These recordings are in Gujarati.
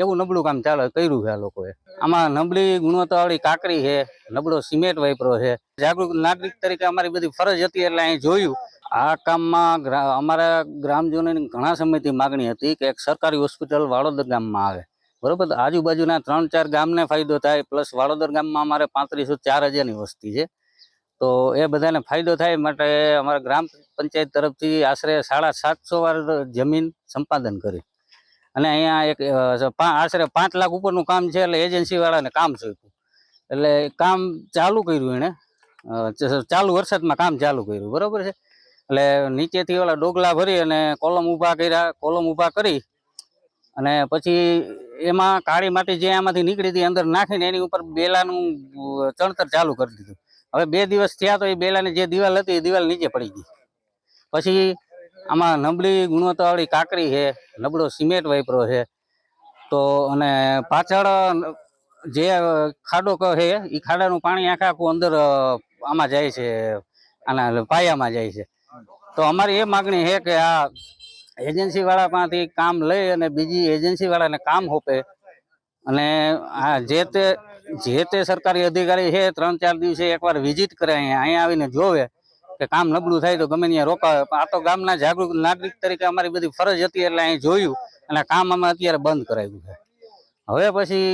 એવું નબળું કામ ચાલે કર્યું છે આ લોકોએ. આમાં નબળી ગુણવત્તાવાળી કાકરી છે, નબળો સિમેન્ટ વાપરો છે. જાગૃત નાગરિક તરીકે અમારી બધી ફરજ હતી એટલે અહીં જોયું. આ કામમાં અમારા ગ્રામજનોની ઘણા સમયથી માગણી હતી કે એક સરકારી હોસ્પિટલ વાડોદર ગામમાં આવે. બરોબર? આજુબાજુના ત્રણ ચાર ગામને ફાયદો થાય, પ્લસ વાડોદર ગામમાં અમારે પાંત્રીસો ચાર હજારની વસ્તી છે. તો એ બધાને ફાયદો થાય માટે અમારા ગ્રામ પંચાયત તરફથી આશરે સાડા સાતસો વાર જમીન સંપાદન કરી. અને અહીંયા એક આશરે પાંચ લાખ ઉપરનું કામ છે એટલે એજન્સી વાળાને કામ સોંપ્યું. એટલે કામ ચાલુ કર્યું એણે. ચાલુ વરસાદમાં કામ ચાલુ કર્યું, બરાબર છે? એટલે નીચેથી ઓલા ડોગલા ભરી અને કોલમ ઊભા કર્યા, કોલમ ઊભા કરી અને પછી એમાં કાળી માટી જે આમાંથી નીકળી હતી અંદર નાખીને એની ઉપર બેલાનું ચણતર ચાલુ કરી દીધું. હવે બે દિવસ થયા તો એ બેલાની જે દિવાલ હતી એ દિવાલ નીચે પડી ગઈ. પછી આમાં નબળી ગુણવત્તાવાળી કાકરી છે, નબળો સિમેન્ટ વાપરો છે. તો અને પાછળ જે ખાડો છે એ ખાડાનું પાણી આખા આખું અંદર આમાં જાય છે આના પાયામાં જાય છે. તો અમારી એ માગણી છે કે આ એજન્સી પાસેથી કામ લઈ અને બીજી એજન્સી વાળાને કામ હોપે અને આ જે તે જે તે સરકારી અધિકારી છે, ત્રણ ચાર દિવસે એકવાર વિઝિટ કરે અહીંયા અહીંયા આવીને જોવે. કે કામ નબળું થાય તો ગમે ત્યાં રોકાવે. આ તો ગામના જાગૃત નાગરિક તરીકે અમારી બધી ફરજ હતી એટલે અહીં જોયું અને કામ અમે અત્યારે બંધ કરાવ્યું છે. હવે પછી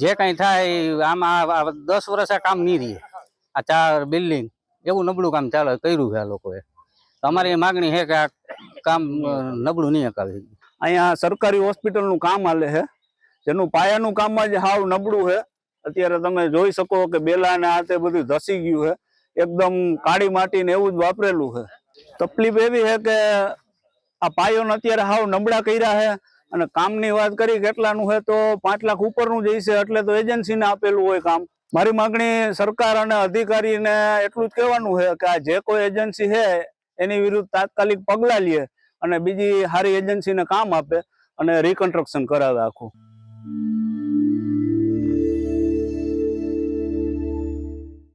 જે કાંઈ થાય આમાં દસ વર્ષ આ કામ નહીં રહે. આ ચાર બિલ્ડિંગ એવું નબળું કામ ચાલે કર્યું છે આ લોકોએ. અમારી માગણી છે કે આ કામ નબળું નહીં અકાવી અહીંયા સરકારી હોસ્પિટલનું કામ હાલે છે. જેનું પાયાનું કામ જ હાવ નબળું છે. અત્યારે તમે જોઈ શકો કે બેલા ને આ તે બધું ધસી ગયું છે. એકદમ કાળી માટી ને એવું જ વાપરેલું છે. તકલીફ એવી છે કે આ પાયોને અત્યારે હાવ નબળા કર્યા છે અને કામની વાત કરી કેટલાનું છે તો પાંચ લાખ ઉપરનું નું જઈશે એટલે તો એજન્સીને આપેલું હોય કામ. મારી માગણી સરકાર અને અધિકારીને એટલું જ કહેવાનું છે કે આ જે કોઈ એજન્સી છે એની વિરુદ્ધ તાત્કાલિક પગલાં લે અને બીજી સારી એજન્સીને કામ આપે અને રિકન્સ્ટ્રક્શન કરાવે આખું.